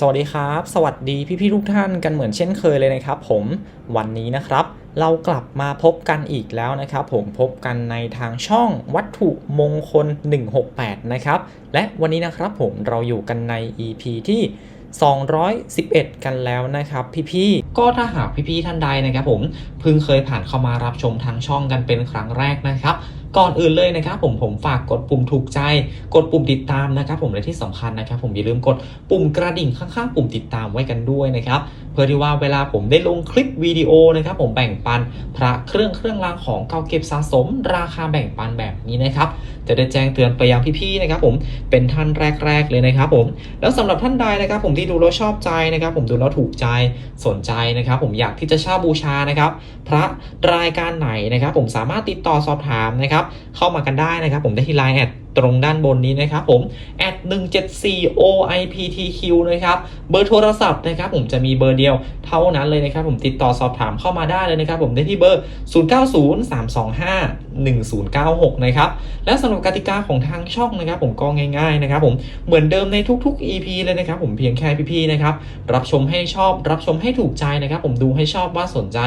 สวัสดีครับ สวัสดีพี่ๆทุกท่านกันเหมือนเช่นเคยเลยนะครับผมวันนี้นะครับ เรากลับมาพบกันอีกแล้วนะครับ ผมพบกันในทางช่องวัตถุมงคล 168 นะครับ และวันนี้นะครับผมเราอยู่กันใน EP ที่ 211 กันแล้วนะครับพี่ๆ ก็ถ้าหากพี่ๆท่านใดนะครับผมเพิ่งเคยผ่านเข้ามารับชมทางช่องกันเป็นครั้งแรกนะครับ ก่อนอื่นเลยนะครับผมผมฝากกดปุ่มถูกใจ กดปุ่มติดตามนะครับผมและที่สำคัญนะครับ ผมอย่าลืมกดปุ่มกระดิ่งข้างๆ ปุ่มติดตามไว้กันด้วยนะครับเพื่อที่ว่าเวลาผมได้ลงคลิปวิดีโอนะครับผมแบ่งปันพระเครื่องเครื่องรางของเก่าเก็บสะสม ราคาแบ่งปันแบบนี้นะครับ จะได้แจ้งเตือนไปยังพี่ๆนะครับผมเป็นท่านแรก ๆ เลยนะครับผมแล้วสำหรับท่านใดนะครับ ผมที่ดูแล้วชอบใจนะครับ ผมดูแล้วถูกใจสนใจนะครับ ผมอยากที่จะเช่าบูชานะครับ พระรายการไหนนะครับ ผมสามารถติดต่อสอบถามนะครับ เข้ามากันได้นะครับ ผมได้ที่ไลน์แอด ตรงด้านบนนี้นะครับผมแอด174 OIPTQ นะครับเบอร์โทรศัพท์นะครับผมจะมีเบอร์เดียวเท่านั้นเลยนะครับผมติดต่อสอบถามเข้ามาได้เลยนะครับผมได้ที่เบอร์ 0903251096 นะครับและสำหรับกติกาของทางช่องนะครับผมก็ง่ายๆนะครับผมเหมือนเดิมในทุก ๆ EP เลยนะครับผมเพียงแค่พี่ๆนะครับรับชมให้ชอบรับชมให้ถูกใจนะครับผมดูให้ชอบว่าสนใจ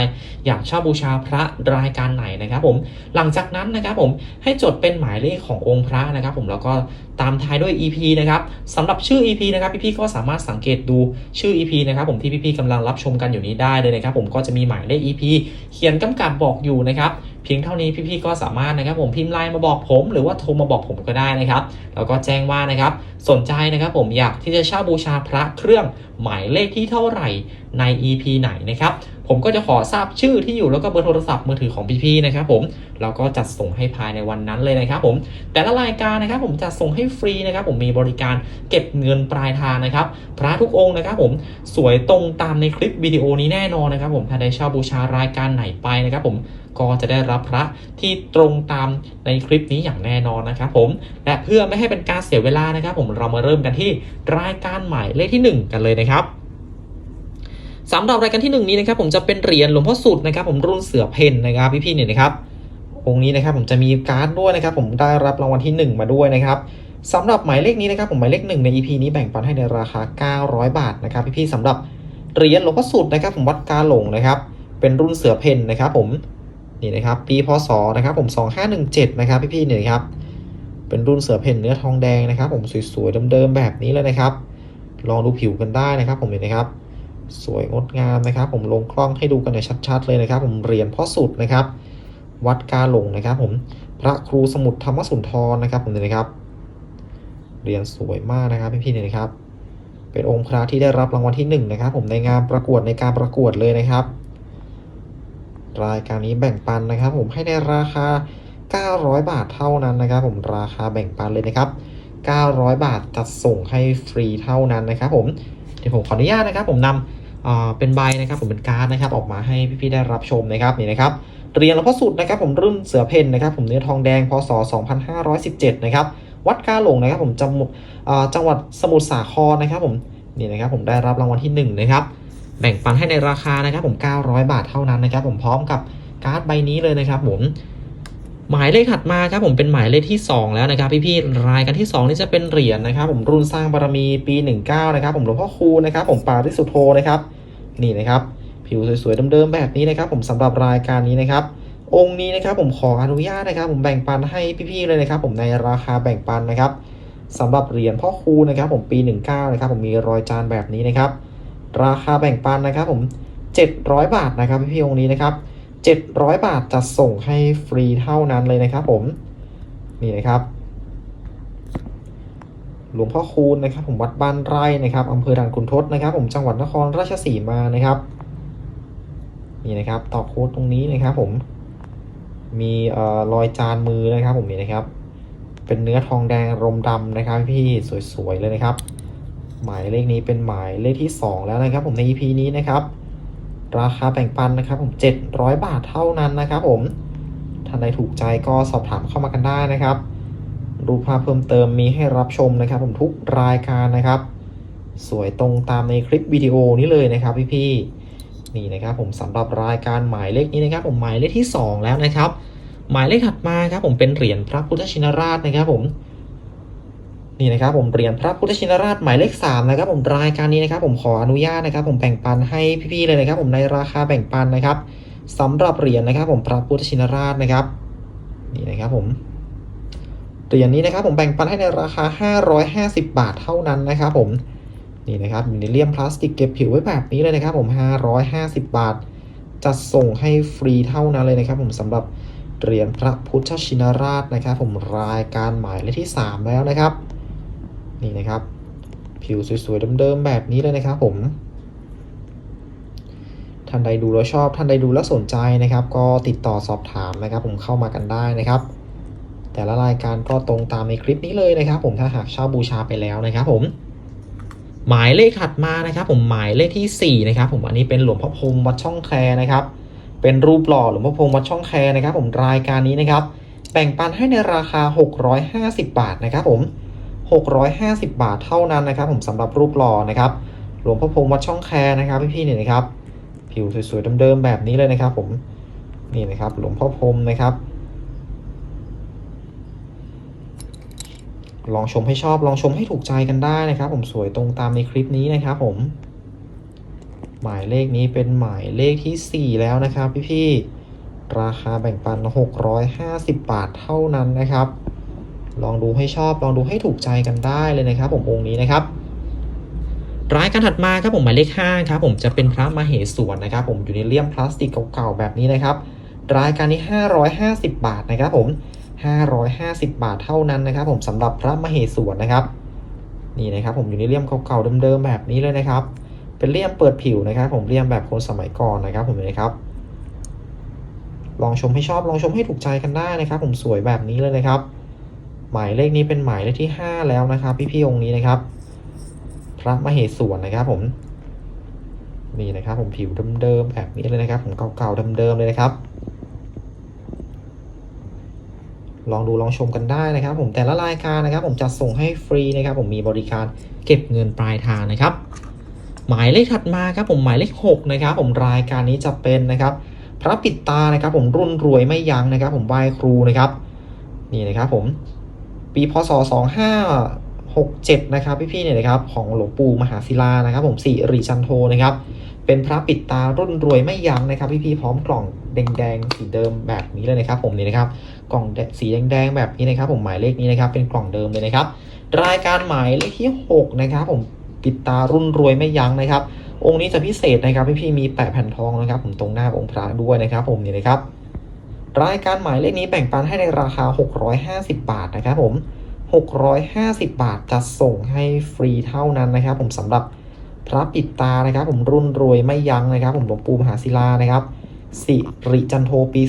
อยากเช่าบูชาพระรายการไหนนะครับผมหลังจากนั้นนะครับผมให้จดเป็นหมายเลขขององค์พระนะครับผมแล้วก็ตามท้ายด้วย EP นะครับสำหรับชื่อ EP นะครับพี่ๆก็สามารถสังเกตดูชื่อ EP นะครับผมที่พี่ๆกำลังรับชมกันอยู่นี้ได้เลยนะครับผมก็จะมีหมายเลข EP เขียนกำกับบอกอยู่นะครับเพียงเท่านี้พี่ๆก็สามารถนะครับผมพิมพ์ไลน์มาบอกผม หรือว่าโทรมาบอกผมก็ได้นะครับแล้วก็แจ้งว่านะครับสนใจนะครับผมอยากที่จะเช่าบูชาพระเครื่องหมายเลขที่เท่าไหร่ใน EP ไหนนะครับ ผมก็จะขอทราบชื่อที่อยู่แล้วก็เบอร์โทรศัพท์มือถือของพี่ๆนะครับผมแล้วก็จัดส่งให้ภายในวันนั้นเลยนะครับผมแต่ละรายการนะครับผมจะส่งให้ฟรีนะครับผมมีบริการเก็บเงินปลายทางนะครับพระทุกองค์นะครับผมสวยตรงตามในคลิปวิดีโอนี้แน่นอนนะครับผมถ้าได้เช่าบูชารายการไหนไปนะครับผมก็จะได้รับพระที่ตรงตามในคลิปนี้อย่างแน่นอนนะครับผมและเพื่อไม่ให้เป็นการเสียเวลานะครับผมเรามาเริ่มกันที่รายการหมายเลขที่หนึ่งกันเลยนะครับ สำหรับรายการที่หนึ่งนี้นะครับผมจะเป็นเหรียญหลวงพ่อสุดนะครับผมรุ่นเสือเพนนะครับพี่ๆเนี่ยนะครับองค์นี้นะครับผมจะมีการ์ดด้วยนะครับผมได้รับรางวัลที่หนึ่งมาด้วยนะครับสำหรับหมายเลขนี้นะครับผมหมายเลขหนึ่งใน EP นี้แบ่งปันให้ในราคา 900 บาทนะครับพี่ๆสำหรับเหรียญหลวงพ่อสุดนะครับผมวัดกาหลงนะครับเป็นรุ่นเสือเพนนะครับผมนี่นะครับปีพศนะครับผม 2517 นะครับพี่ๆเนี่ยนะครับเป็นรุ่นเสือเพนเนื้อทองแดงนะครับ ผมสวยๆเดิมๆแบบนี้เลยนะครับ ลองดูผิวกันได้นะครับ ผมเห็นนะครับ สวยงดงามนะครับ ผมลงกล้องให้ดูกันอย่างชัดๆ เลยนะครับ ผมเหรียญพ่อสุดนะครับ วัดกาหลงนะครับ ผมพระครูสมุทรธรรมสุนทรนะครับ ผมเนี่ยนะครับเหรียญสวยมากนะครับพี่ๆเนี่ยนะครับ เป็นองค์พระที่ได้รับรางวัลที่หนึ่งนะครับ ผมในงานประกวดในการประกวดเลยนะครับ รายการนี้แบ่งปันนะครับ ผมให้ในราคา 900 บาทเท่านั้นนะครับ ผมราคาแบ่งปันเลยนะครับ900 บาทจัดส่งให้ฟรีเท่านั้นนะครับ ผมเดี๋ยวผมขออนุญาตนะครับ ผมนำอ่า เป็นใบนะครับผมเป็นการ์ดนะครับ ออกมาให้พี่ๆได้รับชมนะครับนี่นะครับเรียญหลวงพ่อสุดนะครับ ผมรุ่นเสือเพนนะครับ ผมเนื้อทองแดงพศ 2517 นะครับ วัดกาหลงนะครับ ผมจังหวัดจังหวัดสมุทรสาครนะครับ ผมนี่นะครับผมได้รับรางวัลที่ 1 นะครับ แบ่งปันให้ในราคานะครับ ผม 900 บาทเท่านั้นนะครับ ผมพร้อมกับการ์ดใบนี้เลยนะครับ ผม หมายเลขถัดมาครับผมเป็นหมายเลขที่ 2 แล้วนะครับ พี่ๆรายการที่ 2 นี่จะเป็นเหรียญนะครับ ผมรุ่นสร้างบารมีปี 19 นะครับ ผมหลวงพ่อคูนะครับ ผมปาริสุโธนะครับนี่นะครับผิวสวยๆเดิมๆแบบนี้นะครับ ผมสำหรับรายการนี้นะครับ องค์นี้นะครับผมขออนุญาตนะครับ ผมแบ่งปันให้พี่ๆเลยนะครับ ผมในราคาแบ่งปันนะครับสำหรับเหรียญพ่อครูนะครับ ผมปี 19 นะครับ ผมมีรอยจานแบบนี้นะครับ ราคาแบ่งปันนะครับ ผม 700 บาทนะครับพี่ๆองค์นี้นะครับ 700 บาทจะส่งให้ฟรีเท่านั้นเลยนะครับผม นี่นะครับ หลวงพ่อคูณนะครับ ผมวัดบ้านไร่นะครับอำเภอด่านขุนทดนะครับ ผมจังหวัดนครราชสีมานะครับ นี่นะครับต่อโค้ดตรงนี้นะครับ ผม มีเอ่อรอยจานมือนะครับ ผมนี่นะครับ เป็นเนื้อทองแดงรมดำนะครับ พี่สวยๆเลยนะครับ หมายเลขนี้เป็นหมายเลขที่ 2 แล้วนะครับ ผมใน EP นี้นะครับ ราคาแบ่งปันนะครับผม700 บาทเท่านั้นนะครับผมท่านใดถูกใจก็สอบถามเข้ามากันได้นะครับ รูปภาพเพิ่มเติมมีให้รับชมนะครับ ผมทุกรายการนะครับ สวยตรงตามในคลิปวิดีโอนี้เลยนะครับพี่ๆนี่นะครับผมสำหรับรายการหมายเลขนี้นะครับ ผมหมายเลขที่ 2 แล้วนะครับ หมายเลขถัดมาครับผมเป็นเหรียญพระพุทธชินราชนะครับผม นี่นะครับผมเหรียญพระพุทธชินราชหมายเลข3นะครับผมรายการนี้นะครับผมขออนุญาตนะครับ ผมแบ่งปันให้พี่ๆเลยนะครับ ผมในราคาแบ่งปันนะครับสำหรับเหรียญนะครับ ผมพระพุทธชินราชนะครับนี่นะครับผมเหรียญนี้นะครับ ผมแบ่งปันให้ในราคา 550 บาทเท่านั้นนะครับ ผมนี่นะครับมินิเลียมพลาสติกเก็บผิวไว้แบบนี้เลยนะครับ ผม 550 บาทจัดส่งให้ฟรีเท่านั้นเลยนะครับ ผมสำหรับเหรียญพระพุทธชินราชนะครับ ผมรายการหมายเลขที่ 3 แล้วนะครับ นี่นะครับ ผิวสวยๆเดิมๆแบบนี้เลยนะครับผมท่านใดดูแล้วชอบท่านใดดูแล้วสนใจนะครับ ก็ติดต่อสอบถามนะครับ ผมเข้ามากันได้นะครับ แต่ละรายการก็ตรงตามในคลิปนี้เลยนะครับ ผมถ้าหากเช่าบูชาไปแล้วนะครับ ผม หมายเลขถัดมานะครับ ผมหมายเลขที่4นะครับ ผมอันนี้เป็นหลวงพ่อพรมวัดช่องแคนะครับ เป็นรูปหล่อหลวงพ่อพรมวัดช่องแคนะครับ ผมรายการนี้นะครับ แบ่งปันให้ในราคา 650 บาทนะครับ ผม 650 บาทเท่านั้นนะครับ ผมสำหรับรูปหล่อนะครับหลวงพ่อพรมวัดช่องแคนะครับพี่ๆเนี่ยนะครับ ผิวสวยๆเดิมๆแบบนี้เลยนะครับ ผมนี่นะครับ หลวงพ่อพรมนะครับ ลองชมให้ชอบลองชมให้ถูกใจกันได้นะครับ ผมสวยตรงตามในคลิปนี้นะครับ ผม หมายเลขนี้เป็นหมายเลขที่ 4 แล้วนะครับ พี่ๆราคาแบ่งปัน 650 บาทเท่านั้นนะครับ ลองดูให้ชอบลองดูให้ถูกใจกันได้เลยนะครับผมองค์นี้นะครับรายการถัดมาครับผมหมายเลข5ครับผมจะเป็นพระมเหสวนนะครับ ผมอยู่ในเลี่ยมพลาสติกเก่าๆแบบนี้นะครับ รายการนี้ 550 บาทนะครับผม 550 บาทเท่านั้นนะครับ ผมสำหรับพระมเหสวนนะครับ นี่นะครับ ผมอยู่ในเลี่ยมเก่าๆเดิมๆแบบนี้เลยนะครับ เป็นเลี่ยมเปิดผิวนะครับ ผมเลี่ยมแบบคนสมัยก่อนนะครับ ผมนะครับ ลองชมให้ชอบลองชมให้ถูกใจกันได้นะครับ ผมสวยแบบนี้เลยนะครับ หมายเลขนี้เป็นหมายเลขที่ 5 แล้วนะครับ พี่ๆองค์นี้นะครับ พระมเหสวนนะครับ ผมนี่นะครับ ผมผิวเดิมๆแบบนี้เลยนะครับ ผมเก่าๆเดิมๆเลยนะครับ ลองดูลองชมกันได้นะครับ ผมแต่ละรายการนะครับ ผมจะส่งให้ฟรีนะครับ ผมมีบริการเก็บเงินปลายทางนะครับ หมายเลขถัดมาครับ ผมหมายเลข6นะครับ ผมรายการนี้จะเป็นนะครับ พระปิดตานะครับ ผมรุ่นรวยไม่ยั้งนะครับ ผมไหว้ครูนะครับ นี่นะครับ ผม ปีพศ 2567 นะครับพี่ๆเนี่ยนะครับของหลวงปู่มหาศิลานะครับ ผมสิริจันโทนะครับ เป็นพระปิดตารุ่นรวยไม่ยั้งนะครับ พี่ๆพร้อมกล่องแดงๆสีเดิมแบบนี้เลยนะครับ ผมนี่นะครับกล่องสีแดงๆแบบนี้นะครับ ผมหมายเลขนี้นะครับเป็นกล่องเดิมเลยนะครับ รายการหมายเลขที่ 6 นะครับ ผมปิดตารุ่นรวยไม่ยั้งนะครับ องค์นี้จะพิเศษนะครับพี่ๆมีแปะแผ่นทองนะครับ ผมตรงหน้าองค์พระด้วยนะครับ ผมนี่นะครับ รายการหมายเลขนี้แบ่งปันให้ในราคา 650 บาทนะครับผม 650 บาทจะส่งให้ฟรีเท่านั้นนะครับ ผมสำหรับพระปิดตานะครับ ผมรุ่นรวยไม่ยั้งนะครับ ผมหลวงปู่มหาศิลานะครับสิริจันโทปี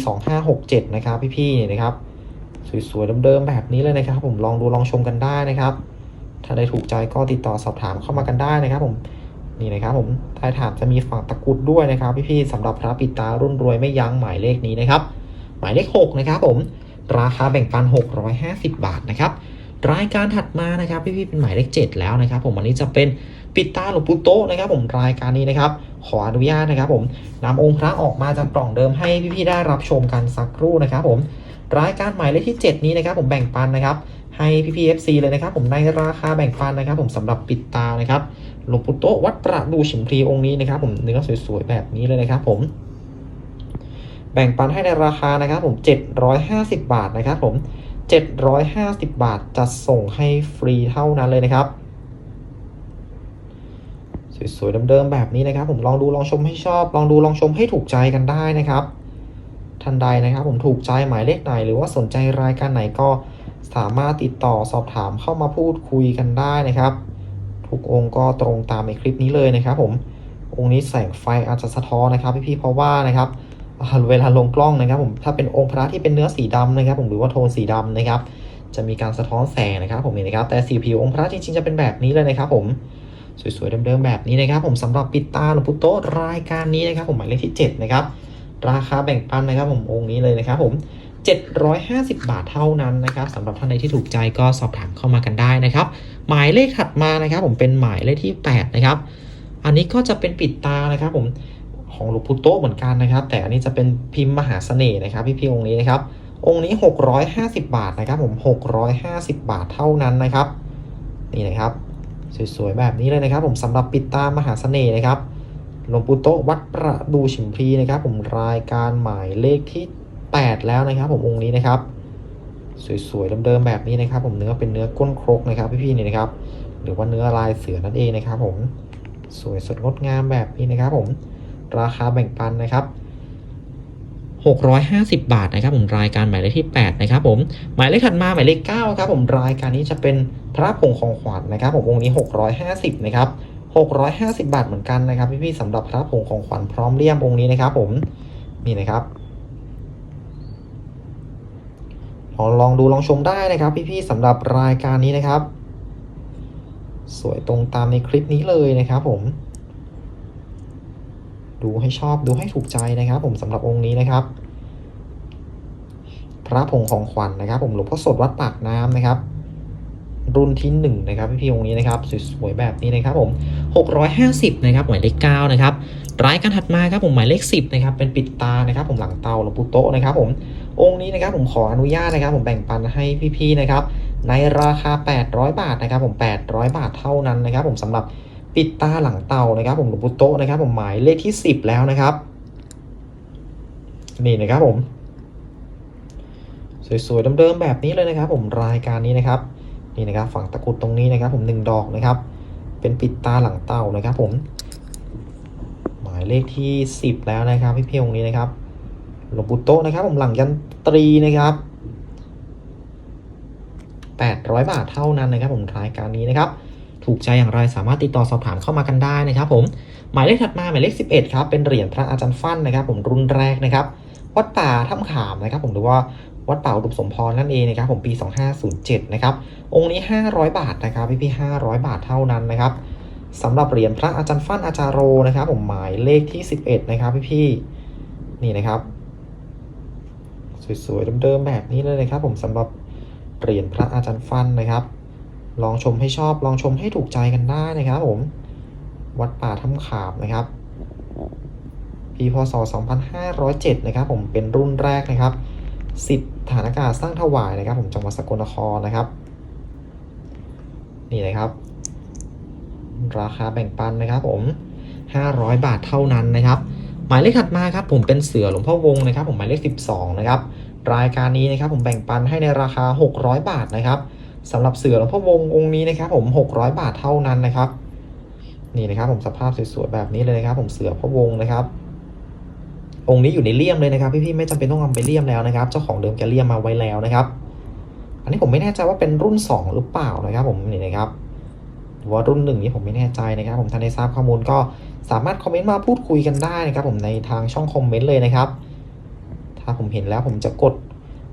2567 นะครับ พี่ๆนี่นะครับ สวยๆเดิมๆแบบนี้เลยนะครับ ผมลองดูลองชมกันได้นะครับ ถ้าได้ถูกใจก็ติดต่อสอบถามเข้ามากันได้นะครับ ผมนี่นะครับผมใต้ฐานจะมีฝั่งตะกรุดด้วยนะครับ พี่ๆสำหรับพระปิดตารุ่นรวยไม่ยั้งหมายเลขนี้นะครับ หมายเลข6นะครับผมราคาแบ่งปัน 650 บาทนะครับรายการถัดมานะครับพี่ๆเป็นหมายเลข 7 แล้วนะครับผมวันนี้จะเป็นปิดตาหลวงปู่โตนะครับ ผมรายการนี้นะครับขออนุญาตนะครับ ผมนำองค์พระออกมาจากกล่องเดิมให้พี่ๆได้รับชมกันสักครู่นะครับ ผมรายการหมายเลขที่ 7 นี้นะครับ ผมแบ่งปันนะครับให้พี่ๆ FC เลยนะครับ ผมในราคาแบ่งปันนะครับ ผมสำหรับปิดตานะครับหลวงปู่โตวัดประดูฉิมพลีองค์นี้นะครับ ผมเนื้อสวยๆแบบนี้เลยนะครับ ผม แบ่งปันให้ในราคานะครับผม 750 บาทนะครับผม 750 บาทจะส่งให้ฟรีเท่านั้นเลยนะครับ สวยๆเดิมๆแบบนี้นะครับ ผมลองดูลองชมให้ชอบ ลองดูลองชมให้ถูกใจกันได้นะครับท่านใดนะครับ ผมถูกใจหมายเลขไหน หรือว่าสนใจรายการไหนก็สามารถติดต่อสอบถามเข้ามาพูดคุยกันได้นะครับทุกองค์ก็ตรงตามในคลิปนี้เลยนะครับ ผมองค์นี้แสงไฟอาจจะสะท้อนนะครับพี่ๆเพราะว่านะครับ เวลาลงกล้องนะครับผมถ้าเป็นองค์พระที่เป็นเนื้อสีดำนะครับ ผมหรือว่าโทนสีดำนะครับ จะมีการสะท้อนแสงนะครับ ผมนี่นะครับ แต่สีผิวองค์พระจริงๆจะเป็นแบบนี้เลยนะครับ ผมสวยๆเดิมๆแบบนี้นะครับ ผมสำหรับปิดตาหลวงปู่โตรายการนี้นะครับ ผมหมายเลขที่7นะครับราคาแบ่งปันนะครับ ผมองค์นี้เลยนะครับ ผม 750 บาทเท่านั้นนะครับสำหรับท่านใดที่ถูกใจก็สอบถามเข้ามากันได้นะครับ หมายเลขถัดมานะครับ ผมเป็นหมายเลขที่8นะครับอันนี้ก็จะเป็นปิดตานะครับ ผม ของหลวงปู่โตเหมือนกันนะครับ แต่อันนี้จะเป็นพิมพ์มหาเสน่ห์นะครับ พี่ๆองค์นี้นะครับ องค์นี้ 650 บาทนะครับ ผม 650 บาทเท่านั้นนะครับ นี่นะครับสวยๆแบบนี้เลยนะครับ ผมสำหรับปิดตามหาเสน่ห์นะครับหลวงปู่โตวัดประดูฉิมพีนะครับ ผมรายการหมายเลขที่ 8 แล้วนะครับ ผมองค์นี้นะครับ สวยๆเดิมๆแบบนี้นะครับ ผมเนื้อเป็นเนื้อก้นครกนะครับ พี่ๆนี่นะครับ หรือว่าเนื้อลายเสือนั่นเองนะครับ ผมสวยสดงดงามแบบนี้นะครับ ผม ราคาแบ่งปันนะครับ650 บาทนะครับผมรายการหมายเลขที่ 8 นะครับผมหมายเลขถัดมาหมายเลข9ครับผมรายการนี้จะเป็นพระผงของขวัญนะครับผมองค์นี้ 650นะครับ650 บาทเหมือนกันนะครับพี่ๆสำหรับพระผงของขวัญพร้อมเลี่ยมองค์นี้นะครับผมนี่นะครับลองลองดูลองชมได้นะครับพี่ๆสำหรับรายการนี้นะครับ สวยตรงตามในคลิปนี้เลยนะครับผม ดูให้ชอบดูให้ถูกใจนะครับ ผมสำหรับองค์นี้นะครับ พระผงของขวัญนะครับ ผมหลวงพ่อสดวัดปากน้ำนะครับ รุ่นที่หนึ่งนะครับพี่พี่องค์นี้นะครับสวยๆแบบนี้นะครับ ผม 650 นะครับหมายเลข9นะครับรายการถัดมาครับผมหมายเลข 10นะครับเป็นปิดตานะครับ ผมหลังเตาหลวงปู่โตนะครับ ผมองค์นี้นะครับ ผมขออนุญาตนะครับ ผมแบ่งปันให้พี่ๆนะครับ ในราคา 800 บาทนะครับ ผม 800 บาทเท่านั้นนะครับ ผมสำหรับ ปิดตาหลังเตานะครับ ผมหลวงปู่โตนะครับ ผมหมายเลขที่ 10 แล้วนะครับ นี่นะครับผมสวยๆเดิมๆแบบนี้เลยนะครับ ผมรายการนี้นะครับ นี่นะครับ ฝั่งตะกรุดตรงนี้นะครับ ผมหนึ่งดอกนะครับ เป็นปิดตาหลังเตานะครับ ผม หมายเลขที่สิบแล้วนะครับพี่เพียงนี้นะครับหลวงปู่โตนะครับ ผมหลังยันตรีนะครับแปดร้อยบาทเท่านั้นนะครับ ผมรายการนี้นะครับ ถูกใจอย่างไรสามารถติดต่อสอบถามเข้ามากันได้นะครับผมหมายเลขถัดมาหมายเลข 11 ครับ เป็นเหรียญพระอาจารย์ฟั่นนะครับ ผมรุ่นแรกนะครับ วัดป่าถ้ำขามนะครับ ผมหรือว่าวัดป่าอุดมสมพรนั่นเองนะครับ ผมปี 2507 นะครับ องค์นี้ 500 บาทนะครับพี่พี่500 บาทเท่านั้นนะครับสำหรับเหรียญพระอาจารย์ฟั่นอาจารโรนะครับ ผมหมายเลขที่ 11 นะครับพี่พี่นี่นะครับสวยๆเดิมๆแบบนี้เลยนะครับ ผมสำหรับเหรียญพระอาจารย์ฟั่นนะครับ ลองชมให้ชอบ ลองชมให้ถูกใจกันได้นะครับผม วัดป่าถ้ำขามนะครับ ปีพศ 2507 นะครับผมเป็นรุ่นแรกนะครับ สิทธิฐานอากาศสร้างถวายนะครับ ผมจังหวัดสกลนครนะครับ นี่นะครับ ราคาแบ่งปันนะครับ ผม 500 บาทเท่านั้นนะครับ หมายเลขถัดมาครับ ผมเป็นเสือหลวงพ่อวงนะครับ ผมหมายเลข 12 นะครับ รายการนี้นะครับ ผมแบ่งปันให้ในราคา 600 บาทนะครับ สำหรับเสือหลวงพ่อวงองค์นี้นะครับ ผม600 บาทเท่านั้นนะครับ นี่นะครับ ผมสภาพสวยๆแบบนี้เลยนะครับ ผมเสือพ่อวงนะครับ องค์นี้อยู่ในเลี่ยมเลยนะครับ พี่ๆไม่จำเป็นต้องนำไปเลี่ยมแล้วนะครับ เจ้าของเดิมแกเลี่ยมมาไว้แล้วนะครับ อันนี้ผมไม่แน่ใจว่าเป็นรุ่น 2 หรือเปล่านะครับ ผมนี่นะครับหรือว่ารุ่นหนึ่งนี้ผมไม่แน่ใจนะครับ ผมท่านได้ทราบข้อมูลก็สามารถคอมเมนต์มาพูดคุยกันได้นะครับ ผมในทางช่องคอมเมนต์เลยนะครับ ถ้าผมเห็นแล้วผมจะกด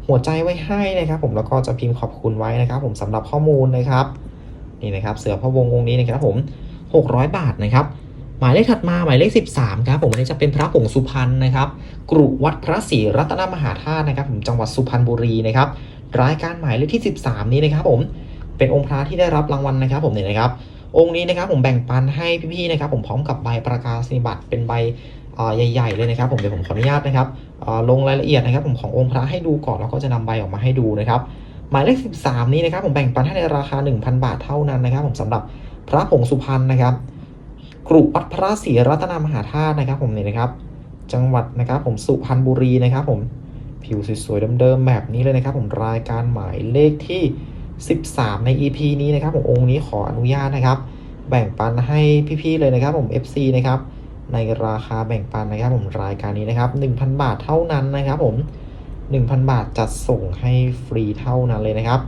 หัวใจไว้ให้นะครับ ผมแล้วก็จะพิมพ์ขอบคุณไว้นะครับ ผมสำหรับข้อมูลนะครับนี่นะครับ เสือพระวงองค์นี้นะครับ ผม 600 บาทนะครับ หมายเลขถัดมาหมายเลข 13 ครับผมอันนี้จะเป็นพระผงสุพรรณนะครับกรุวัดพระศรีรัตนมหาธาตุนะครับ ผมจังหวัดสุพรรณบุรีนะครับรายการหมายเลขที่ 13 นี้นะครับ ผมเป็นองค์พระที่ได้รับรางวัลนะครับ ผมเนี่ยนะครับ องค์นี้นะครับผมแบ่งปันให้พี่ๆนะครับ ผมพร้อมกับใบประกาศนียบัตรเป็นใบ ใหญ่ๆเลยนะครับผมเดี๋ยวผมขออนุญาตนะครับลงรายละเอียดนะครับ ผมขององค์พระให้ดูก่อนแล้วก็จะนำใบออกมาให้ดูนะครับ หมายเลข 13 นี้นะครับ ผมแบ่งปันให้ในราคา 1,000 บาทเท่านั้นนะครับ ผมสำหรับพระผงสุพรรณนะครับกรุวัดพระศรีรัตนมหาธาตุนะครับ ผมนี่นะครับ จังหวัดนะครับ ผมสุพรรณบุรีนะครับ ผมผิวสวยๆเดิมๆแบบนี้เลยนะครับ ผมรายการหมายเลขที่ 13 ใน EP นี้นะครับ ผมองค์นี้ขออนุญาตนะครับ แบ่งปันให้พี่ๆเลยนะครับ ผม FC นะครับ ในราคาแบ่งปันนะครับผมรายการนี้นะครับ 1,000 บาทเท่านั้นนะครับผม 1,000 บาทจัดส่งให้ฟรีเท่านั้นเลยนะครับ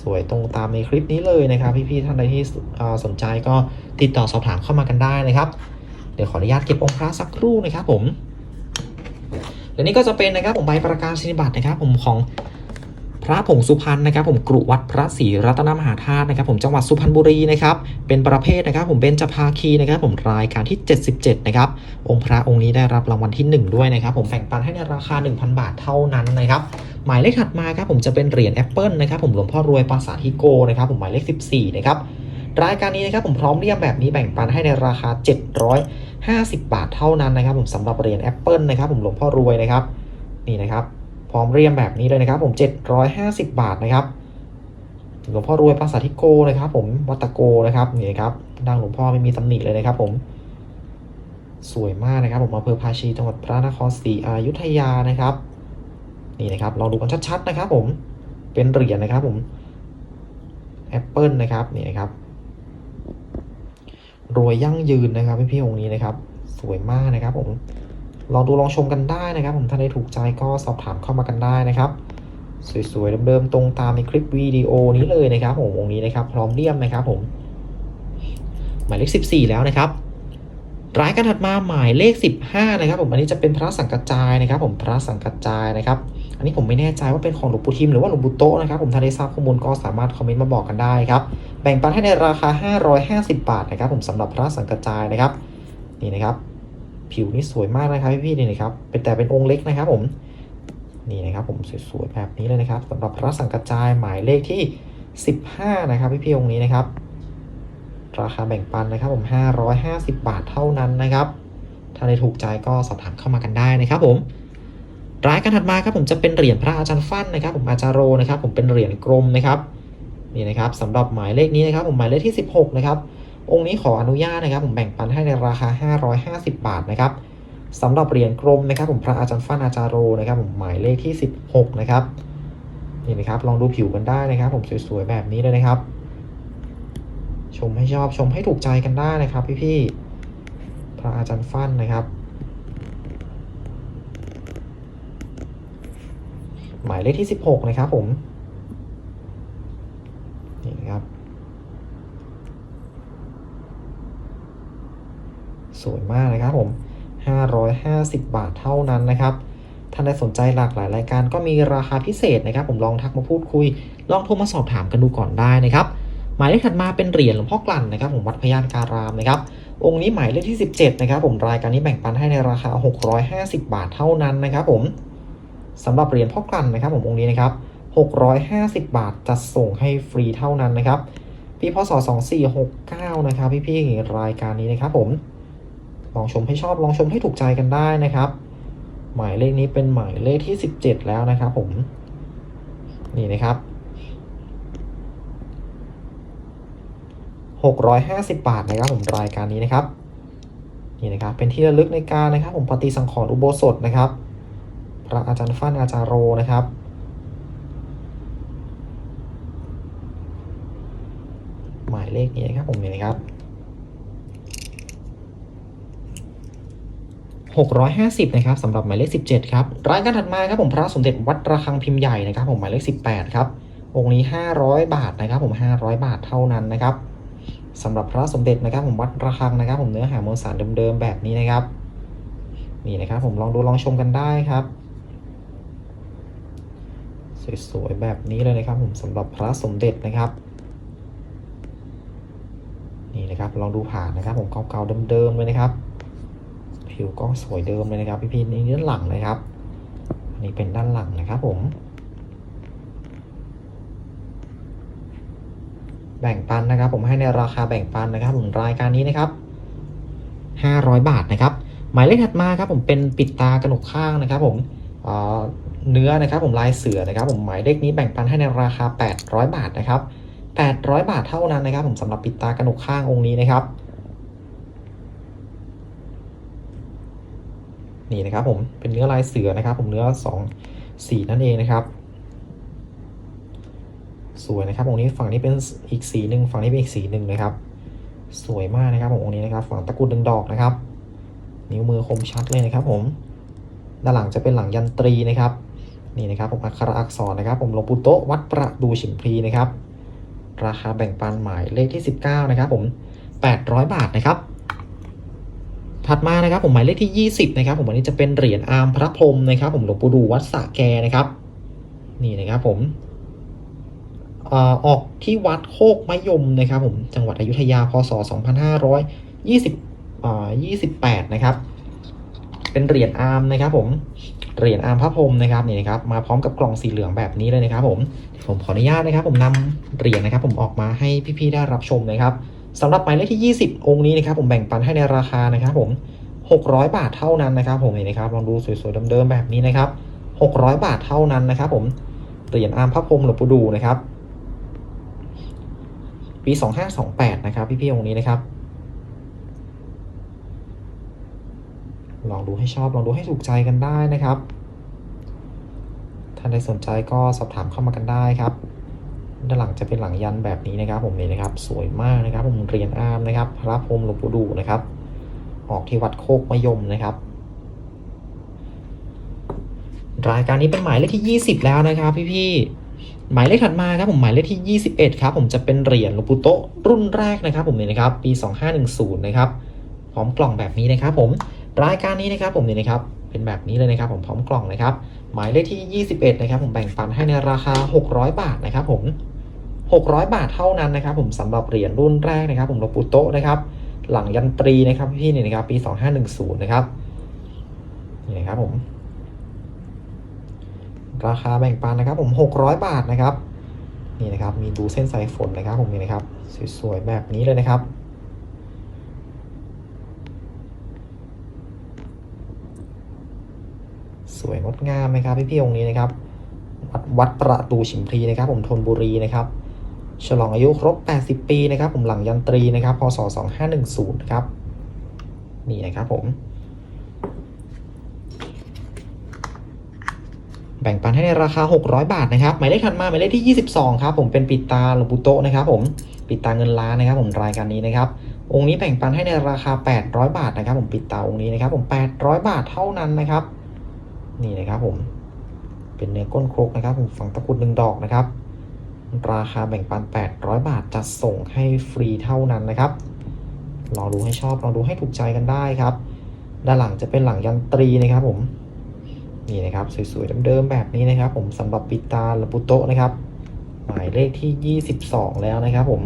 สวยตรงตามในคลิปนี้เลยนะครับ พี่ๆท่านใดที่สนใจก็ติดต่อสอบถามเข้ามากันได้นะครับ เดี๋ยวขออนุญาตเก็บองค์พระสักครู่นะครับผมและนี่ก็จะเป็นนะครับผมใบประกาศนียบัตรนะครับ ผมของ พระผงสุพรรณนะครับ ผมกรุวัดพระศรีรัตนมหาธาตุนะครับ ผมจังหวัดสุพรรณบุรีนะครับเป็นประเภทนะครับ ผมเป็นจภาคีนะครับ ผมรายการที่ 77 นะครับ องค์พระองค์นี้ได้รับรางวัลที่ 1 ด้วยนะครับ ผมแบ่งปันให้ในราคา 1,000 บาทเท่านั้นนะครับหมายเลขถัดมาครับผมจะเป็นเหรียญแอปเปิลนะครับ ผมหลวงพ่อรวยปราสาทฮิโกนะครับ ผมหมายเลข 14 นะครับรายการนี้นะครับผมพร้อมเรียมแบบนี้แบ่งปันให้ในราคา 750 บาทเท่านั้นนะครับ ผมสำหรับเหรียญแอปเปิลนะครับ ผมหลวงพ่อรวยนะครับนี่นะครับ ร้อมเรียมแบบนี้เลยนะครับ ผม 750 บาทนะครับหลวงพ่อรวยปราสาทิโกนะครับ ผมวัตโกนะครับนี่นะครับดังหลวงพ่อไม่มีตำหนิเลยนะครับ ผมสวยมากนะครับ ผมอำเภอภาชีจังหวัดพระนครศรีอยุธยานะครับนี่นะครับลองดูกันชัดๆนะครับ ผมเป็นเหรียญนะครับ ผมแอปเปิลนะครับนี่นะครับรวยยั่งยืนนะครับพี่ๆองค์นี้นะครับ สวยมากนะครับ ผม ลองดูลองชมกันได้นะครับ ผมถ้าได้ถูกใจก็สอบถามเข้ามากันได้นะครับ สวยๆเดิมๆตรงตามในคลิปวิดีโอนี้เลยนะครับผมองค์นี้นะครับพร้อมเลี่ยมนะครับผมหมายเลข 14 แล้วนะครับรายการถัดมาหมายเลข 15 นะครับ ผมอันนี้จะเป็นพระสังกัจจายนะครับ ผมพระสังกัจจายนะครับ อันนี้ผมไม่แน่ใจว่าเป็นของหลวงปู่ทิมหรือว่าหลวงปู่โตนะครับ ผมถ้าได้ทราบข้อมูลก็สามารถคอมเมนต์มาบอกกันได้ครับแบ่งปันให้ในราคา 550 บาทนะครับ ผมสำหรับพระสังกัจจายนะครับนี่นะครับ ผิวนี่สวยมากนะครับพี่ๆนี่นะครับเป็นแต่เป็นองค์เล็กนะครับผมนี่นะครับผมสวยๆแบบนี้เลยนะครับสำหรับพระสังกัจจายหมายเลขที่ 15 นะครับพี่ๆองค์นี้นะครับ ราคาแบ่งปันนะครับผม 550 บาทเท่านั้นนะครับ ถ้าได้ถูกใจก็สอบถามเข้ามากันได้นะครับผมรายการถัดมาครับผมจะเป็นเหรียญพระอาจารย์ฟั่นนะครับ ผมอาจารย์โรนะครับ ผมเป็นเหรียญกลมนะครับนี่นะครับสำหรับหมายเลขนี้นะครับ ผมหมายเลขที่ 16 นะครับ องค์นี้ขออนุญาตนะครับ ผมแบ่งปันให้ในราคา 550 บาทนะครับสำหรับเหรียญกลมนะครับ ผมพระอาจารย์ฟั่นอาจารโรนะครับ ผมหมายเลขที่ 16 นะครับนี่นะครับ ลองดูผิวกันได้นะครับ ผมสวยๆแบบนี้เลยนะครับ ชมให้ชอบชมให้ถูกใจกันได้นะครับ พี่ๆพระอาจารย์ฟั่นนะครับ หมายเลขที่ 16 นะครับผมนี่นะครับ สวยมากนะครับผม 550 บาทเท่านั้นนะครับท่านใดสนใจหลากหลายรายการก็มีราคาพิเศษนะครับ ผมลองทักมาพูดคุย ลองโทรมาสอบถามกันดูก่อนได้นะครับ หมายเลขถัดมาเป็นเหรียญหลวงพ่อกลั่นนะครับ ผมวัดพยานการามนะครับ องค์นี้หมายเลขที่ 17 นะครับ ผมรายการนี้แบ่งปันให้ในราคา 650 บาทเท่านั้นนะครับผมสำหรับเหรียญพ่อกลั่นนะครับ ผมองค์นี้นะครับ 650 บาทจัดส่งให้ฟรีเท่านั้นนะครับปีพศ2469 นะครับพี่ๆรายการนี้นะครับผม ลองชมให้ชอบลองชมให้ถูกใจกันได้นะครับ หมายเลขนี้เป็นหมายเลขที่ 17 แล้วนะครับผม นี่นะครับ650 บาทนะครับผมรายการนี้นะครับนี่นะครับเป็นที่ระลึกในการนะครับ ผมปฏิสังขรณ์อุโบสถนะครับ พระอาจารย์ฟั่นอาจารย์โรนะครับ หมายเลขนี้นะครับผมนี่นะครับ 650นะครับสำหรับหมายเลข 17 ครับรายการถัดมาครับผมพระสมเด็จวัดระฆังพิมพ์ใหญ่นะครับผมหมายเลข 18 ครับองค์นี้ 500 บาทนะครับผม 500 บาทเท่านั้นนะครับสำหรับพระสมเด็จนะครับผมวัดระฆังนะครับ ผมเนื้อหามวลสารเดิมๆแบบนี้นะครับนี่นะครับผมลองดูลองชมกันได้ครับสวยๆแบบนี้เลยนะครับ ผมสำหรับพระสมเด็จนะครับนี่นะครับลองดูผ่านนะครับ ผมเก่าๆเดิมๆเลยนะครับ ผิวก็สวยเดิมเลยนะครับพี่ๆนี่ด้านหลังนะครับ อันนี้เป็นด้านหลังนะครับผม แบ่งปันนะครับ ผมให้ในราคาแบ่งปันนะครับผมรายการนี้นะครับ 500 บาทนะครับ หมายเลขถัดมาครับผมเป็นปิดตากระหนกข้างนะครับ ผมเอ่อเนื้อนะครับผมลายเสือนะครับผมหมายเลขนี้แบ่งปันให้ในราคา 800 บาทนะครับ 800 บาทเท่านั้นนะครับ ผมสำหรับปิดตากระหนกข้างองค์นี้นะครับ นี่นะครับผมเป็นเนื้อลายเสือนะครับผมเนื้อสองสีนั่นเองนะครับ สวยนะครับองค์นี้ฝั่งนี้เป็นอีกสีหนึ่งฝั่งนี้เป็นอีกสีหนึ่งนะครับ สวยมากนะครับผมองค์นี้นะครับ ฝั่งตะกุดดึงดอกนะครับ นิ้วมือคมชัดเลยนะครับผมด้านหลังจะเป็นหลังยันตรีนะครับนี่นะครับผมอักขระอักษรนะครับ ผมหลวงปู่โตวัดประดูฉิมพลีนะครับ ราคาแบ่งปันหมายเลขที่ 19 นะครับผม 800 บาทนะครับ ถัดมานะครับผมหมายเลขที่ 20นะครับผมอันนี้จะเป็นเหรียญอาร์มพระพรมนะครับ ผมหลวงปู่ดูวัดสะแกนะครับนี่นะครับผมออกที่วัดโคกมะยมนะครับ ผมจังหวัดอยุธยาพศ 2520 28 นะครับ เป็นเหรียญอาร์มนะครับ ผมเหรียญอาร์มพระพรมนะครับนี่นะครับ มาพร้อมกับกล่องสีเหลืองแบบนี้เลยนะครับ ผมผมขออนุญาตนะครับ ผมนำเหรียญนะครับ ผมออกมาให้พี่ๆได้รับชมนะครับ สำหรับหมายเลขที่ 20 องค์นี้นะครับผมแบ่งปันให้ในราคานะครับผม600 บาทเท่านั้นนะครับผมนี่นะครับลองดูสวยๆเดิมๆแบบนี้นะครับ600 บาทเท่านั้นนะครับผมเหรียญอาร์มพระพรมหลวงปู่ดูนะครับ ปี 2528 นะครับ พี่ๆองค์นี้นะครับ ลองดูให้ชอบลองดูให้ถูกใจกันได้นะครับท่านใดสนใจก็สอบถามเข้ามากันได้ครับ ด้านหลังจะเป็นหลังยันแบบนี้นะครับ ผมนี่นะครับ สวยมากนะครับ ผมเรียนอามนะครับ พระพรมหลวงปู่ดูนะครับ ออกที่วัดโคกมะยมนะครับรายการนี้เป็นหมายเลขที่ 20 แล้วนะครับ พี่ๆ หมายเลขถัดมาครับผมหมายเลขที่ 21 ครับ ผมจะเป็นเหรียญหลวงปู่โตรุ่นแรกนะครับผมนี่นะครับ ปี 2510 นะครับ พร้อมกล่องแบบนี้นะครับ ผมรายการนี้นะครับผมเนี่นะครับ เป็นแบบนี้เลยนะครับ ผมพร้อมกล่องนะครับ หมายเลขที่ 21 นะครับ ผมแบ่งปันให้ในราคา 600 บาทนะครับ ผม 600 บาทเท่านั้นนะครับ ผมสำหรับเหรียญรุ่นแรกนะครับ ผมหลปุโตะนะครับ หลังยันตรีนะครับพี่นี่นะครับ ปี 2510 นะครับนี่นะครับผม ราคาแบ่งปันนะครับ ผม 600 บาทนะครับนี่นะครับ มีดูเส้นสายฝนนะครับ ผมนี่นะครับ สวยๆ แบบนี้เลยนะครับสวยงดงามนะครับพี่ๆองค์นี้นะครับ วัดวัดประตูฉิมพลีนะครับ ผมธนบุรีนะครับ ฉลองอายุครบ 80 ปีนะครับผมหลังยันตรีนะครับพศ 2510นะครับ นี่นะครับผม แบ่งปันให้ในราคา 600 บาทนะครับ หมายเลขถัดมาหมายเลขที่ 22 ครับ ผมเป็นปิดตาหลวงปู่โตนะครับผมปิดตาเงินล้านนะครับ ผมรายการนี้นะครับ องค์นี้แบ่งปันให้ในราคา 800 บาทนะครับ ผมปิดตาองค์นี้นะครับ ผม 800 บาทเท่านั้นนะครับ นี่นะครับผม เป็นเนื้อก้นครกนะครับ ผมฝังตะกุดหนึ่งดอกนะครับ ราคาแบ่งปัน 800 บาทจัดส่งให้ฟรีเท่านั้นนะครับลองดูให้ชอบลองดูให้ถูกใจกันได้ครับ ด้านหลังจะเป็นหลังยันตรีนะครับผมนี่นะครับสวยๆเดิมๆแบบนี้นะครับ ผมสำหรับปิตาลปุโตะนะครับ หมายเลขที่ 22 แล้วนะครับผม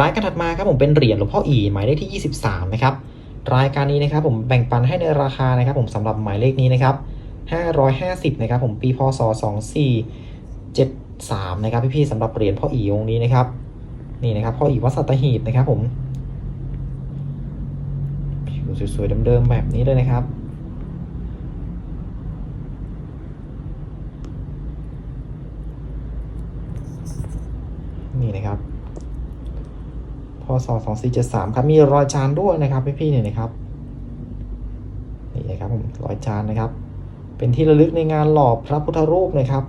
รายการถัดมาครับผมเป็นเหรียญหลวงพ่ออีหมายเลขที่ 23 นะครับรายการนี้นะครับผมแบ่งปันให้ในราคานะครับ ผมสำหรับหมายเลขนี้นะครับ550 นะครับผมปีพศ 73 นะครับพี่ๆสำหรับเหรียญพ่ออีองค์นี้นะครับ นี่นะครับพ่ออีวัดสัตหีบนะครับผมผิวสวยๆเดิมๆแบบนี้เลยนะครับนี่นะครับพศ2473 ครับ มีรอยจานด้วยนะครับพี่ๆเนี่ยนะครับ นี่นะครับผมรอยจานนะครับ เป็นที่ระลึกในงานหล่อพระพุทธรูปนะครับ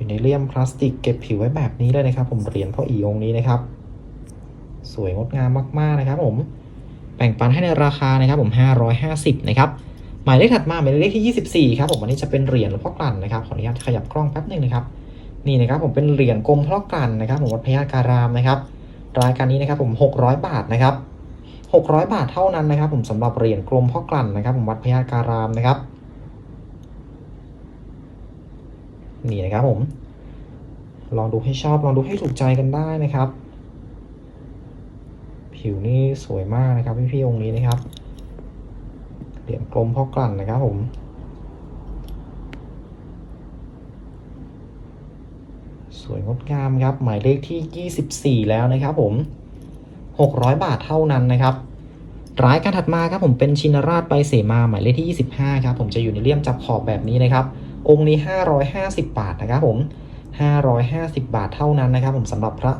อยู่ในเลี่ยมพลาสติกเก็บผิวไว้แบบนี้เลยนะครับ ผมเหรียญพ่ออีองค์นี้นะครับ สวยงดงามมากๆนะครับ ผมแบ่งปันให้ในราคานะครับ ผม 550 นะครับหมายเลขถัดมาหมายเลขที่ 24 ครับผมอันนี้จะเป็นเหรียญหลวงพ่อกลั่นนะครับขออนุญาตขยับกล้องแป๊บนึงนะครับนี่นะครับผมเป็นเหรียญกลมพระกลั่นนะครับผมวัดพญาการามนะครับรายการนี้นะครับผม 600 บาทนะครับ600 บาทเท่านั้นนะครับ ผมสำหรับเหรียญกลมพ่อกลั่นนะครับ ผมวัดพญาการามนะครับ นี่นะครับผม ลองดูให้ชอบ ลองดูให้ถูกใจกันได้นะครับ ผิวนี่สวยมากนะครับพี่ๆองค์นี้นะครับ เหรียญกลมพ่อกลั่นนะครับผมสวยงดงามครับ หมายเลขที่ 24 แล้วนะครับผม 600 บาทเท่านั้นนะครับ ร้ายการถัดมาครับผมเป็นชินราชใบเสมาหมายเลขที่ 25 ครับ ผมจะอยู่ในเลี่ยมจับขอบแบบนี้นะครับ องค์นี้ 550 บาทนะครับผม 550 บาทเท่านั้นนะครับ ผมสำหรับพระ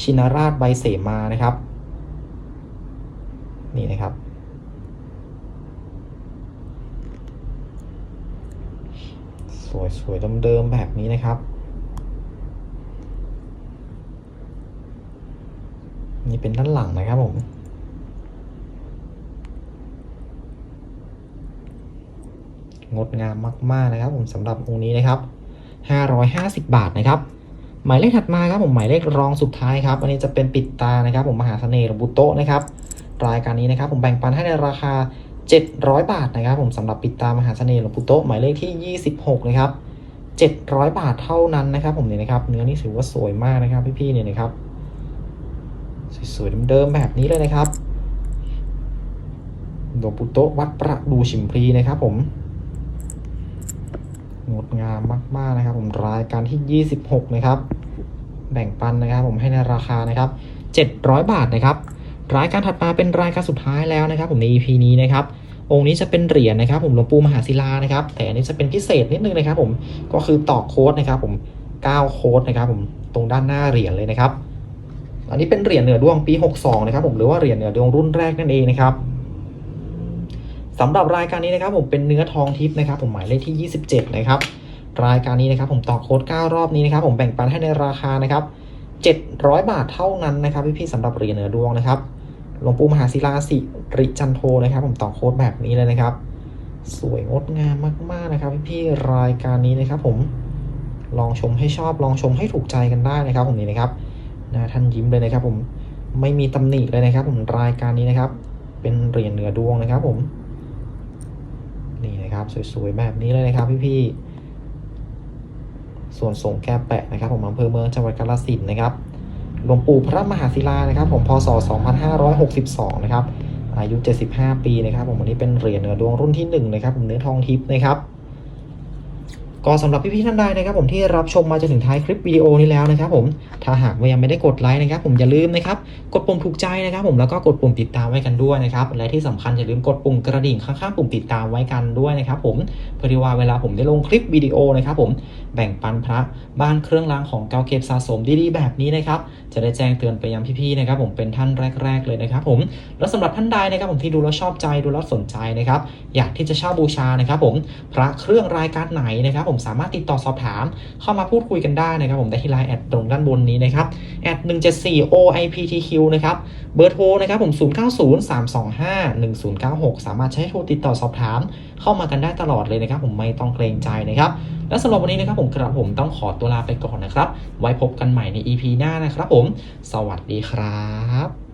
ชินราชใบเสมานะครับ นี่นะครับ สวยๆเดิมๆแบบนี้นะครับ นี่เป็นด้านหลังนะครับผม งดงามมากๆนะครับ ผมสำหรับองค์นี้นะครับ550 บาทนะครับ หมายเลขถัดมาครับผมหมายเลขรองสุดท้ายครับอันนี้จะเป็นปิดตานะครับ ผมมหาเสน่ห์หลวงปู่โตะนะครับรายการนี้นะครับ ผมแบ่งปันให้ในราคา 700 บาทนะครับ ผมสำหรับปิดตามหาเสน่ห์หลวงปู่โตะหมายเลขที่ 26 นะครับ 700 บาทเท่านั้นนะครับ ผมเนี่ยนะครับ เนื้อนี่ถือว่าสวยมากนะครับ พี่ๆเนี่ยนะครับ สวยๆเดิมๆแบบนี้เลยนะครับหลวงปู่โตะวัดประดูฉิมพลีนะครับ ผม งดงามมากๆนะครับ ผมรายการที่ 26 นะครับ แบ่งปันนะครับ ผมให้ในราคานะครับ 700 บาทนะครับ รายการถัดมาเป็นรายการสุดท้ายแล้วนะครับ ผมใน EP นี้นะครับองค์นี้จะเป็นเหรียญนะครับ ผมหลวงปู่มหาศิลานะครับ แต่อันนี้จะเป็นพิเศษนิดนึงนะครับ ผมก็คือต่อโค้ดนะครับ ผม9โค้ดนะครับ ผมตรงด้านหน้าเหรียญเลยนะครับ อันนี้เป็นเหรียญเหนือดวงปี 62 นะครับ ผมหรือว่าเหรียญเหนือดวงรุ่นแรกนั่นเองนะครับ สำหรับรายการนี้นะครับผมเป็นเนื้อทองทิพย์นะครับผมหมายเลขที่ 27 นะครับ รายการนี้นะครับผมต่อโค้ด9รอบนี้นะครับผมแบ่งปันให้ในราคานะครับ700 บาทเท่านั้นนะครับพี่ๆสำหรับเหรียญเหนือดวงนะครับหลวงปู่มหาศิลาสิริจันโทนะครับ ผมต่อโค้ดแบบนี้เลยนะครับ สวยงดงามมากๆนะครับ พี่ๆรายการนี้นะครับ ผมลองชมให้ชอบลองชมให้ถูกใจกันได้นะครับ ผมนี่นะครับนะท่านยิ้มเลยนะครับ ผมไม่มีตำหนิเลยนะครับ ผมรายการนี้นะครับ เป็นเหรียญเหนือดวงนะครับ ผม นี่นะครับ สวยๆแบบนี้เลยนะครับพี่ๆส่วนสงแก้แปะนะครับผมอำเภอเมืองจังหวัดกาฬสินธุ์นะครับหลวงปู่พระมหาศิลานะครับ ผมพศ 2562 นะครับ อายุ 75 ปีนะครับ ผมวันนี้เป็นเหรียญเหนือดวงรุ่นที่1นะครับผมเนื้อทองทิพย์นะครับ ก็สำหรับพี่ๆท่านใดนะครับผมที่รับชมมาจนถึงท้ายคลิปวิดีโอนี้แล้วนะครับผมถ้าหากว่ายังไม่ได้กดไลค์นะครับผมอย่าลืมนะครับกดปุ่มถูกใจนะครับผมแล้วก็กดปุ่มติดตามไว้กันด้วยนะครับและที่สำคัญอย่าลืมกดปุ่มกระดิ่งข้างๆปุ่มติดตามไว้กันด้วยนะครับผมเพื่อที่ว่าเวลาผมได้ลงคลิปวิดีโอนะครับผมแบ่งปันพระบ้านเครื่องรางของเก่าเก็บสะสมดีๆแบบนี้นะครับจะได้แจ้งเตือนไปยังพี่ๆนะครับผมเป็นท่านแรก ๆ เลยนะครับผมแล้วสำหรับท่านใดนะครับผมที่ดูแล้วชอบใจดูแล้วสนใจนะครับอยากที่จะเช่าบูชานะครับผมพระเครื่องรายการไหนนะครับผมสามารถติดต่อสอบถาม เข้ามาพูดคุยกันได้นะครับผมได้ที่ไลน์แอดตรงด้านบนนี้นะครับแอด174 OIPTQ นะครับเบอร์โทรนะครับผม 0903251096 สามารถใช้โทรติดต่อสอบถาม เข้ามากันได้ตลอดเลยนะครับผมไม่ต้องเกรงใจนะครับและสำหรับวันนี้นะครับผมกระผมต้องขอตัวลาไปก่อนนะครับ ไว้พบกันใหม่ใน EP หน้านะครับผม สวัสดีครับ